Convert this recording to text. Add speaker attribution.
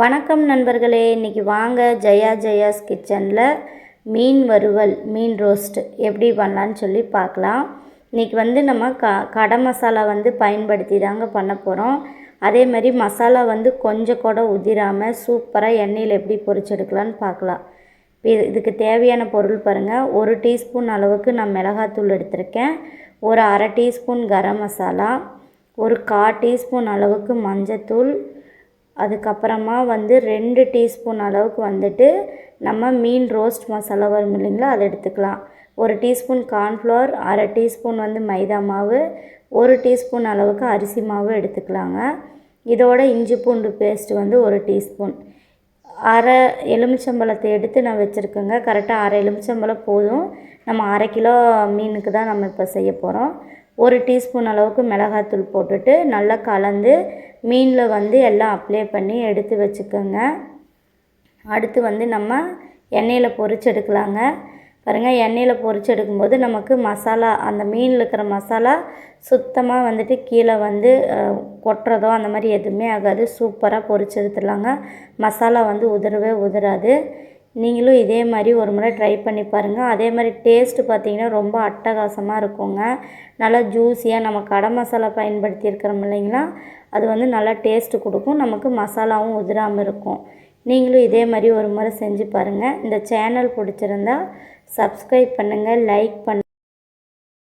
Speaker 1: வணக்கம் நண்பர்களே இன்றைக்கி வாங்க ஜெயா ஜெயாஸ் கிச்சனில் மீன் வறுவல் மீன் ரோஸ்ட் எப்படி பண்ணலான்னு சொல்லி பார்க்கலாம். இன்றைக்கி வந்து நம்ம க கடை மசாலா வந்து பயன்படுத்தி தாங்க பண்ண போகிறோம் அதே மாதிரி மசாலா வந்து கொஞ்சம் கூட உதிராமல் சூப்பராக எண்ணெயில் எப்படி பொரிச்செடுக்கலான்னு பார்க்கலாம். இது இதுக்கு தேவையான பொருள் பாருங்கள் ஒரு டீஸ்பூன் அளவுக்கு நான் மிளகாத்தூள் எடுத்திருக்கேன். ஒரு அரை டீஸ்பூன் கரம் மசாலா ஒரு கா டீஸ்பூன் அளவுக்கு மஞ்சத்தூள் அதுக்கப்புறமா வந்து ரெண்டு டீஸ்பூன் அளவுக்கு வந்துட்டு நம்ம மீன் ரோஸ்ட் மசாலா வரும் இல்லைங்களா அதை எடுத்துக்கலாம். ஒரு டீஸ்பூன் கார்ன்ஃப்ளவர் அரை டீஸ்பூன் வந்து மைதா மாவு ஒரு டீஸ்பூன் அளவுக்கு அரிசி மாவு எடுத்துக்கலாங்க. இதோட இஞ்சி பூண்டு பேஸ்ட் வந்து ஒரு டீஸ்பூன். அரை எலுமிச்சம்பழத்தை எடுத்து நான் வச்சுருக்கேங்க. கரெக்டாக அரை எலுமிச்சம்பழம் போதும். நம்ம அரை கிலோ மீனுக்கு தான் நம்ம இப்போ செய்ய போகிறோம் ஒரு டீஸ்பூன் அளவுக்கு மிளகாத்தூள் போட்டுட்டு நல்லா கலந்து மீனில் வந்து எல்லாம் அப்ளை பண்ணி எடுத்து வச்சுக்கோங்க. அடுத்து வந்து நம்ம எண்ணெயில் பொரிச்சு எடுக்கலாங்க. பாருங்கள் எண்ணெயில் பொரிச்சு எடுக்கும்போது நமக்கு மசாலா அந்த மீனில் இருக்கிற மசாலா சுத்தமாக வந்துட்டு கீழே வந்து கொட்டுறதோ அந்த மாதிரி எதுவுமே ஆகாது. சூப்பராக பொரிச்சு எடுத்துடலாங்க. மசாலா வந்து உதிரவே உதிராது. நீங்களும் இதே மாதிரி ஒரு முறை ட்ரை பண்ணி பாருங்கள் அதே மாதிரி டேஸ்ட்டு பார்த்தீங்கன்னா ரொம்ப அட்டகாசமாக இருக்குங்க. நல்லா ஜூஸியாக நம்ம கடை மசாலா பயன்படுத்தியிருக்கிறோம் இல்லைங்களா? அது வந்து நல்லா டேஸ்ட்டு கொடுக்கும். நமக்கு மசாலாவும் உதிராமல் இருக்கும். நீங்களும் இதே மாதிரி ஒரு முறை செஞ்சு பாருங்கள் இந்த சேனல் பிடிச்சிருந்தா சப்ஸ்கிரைப் பண்ணுங்கள் லைக் பண்ணுங்கள்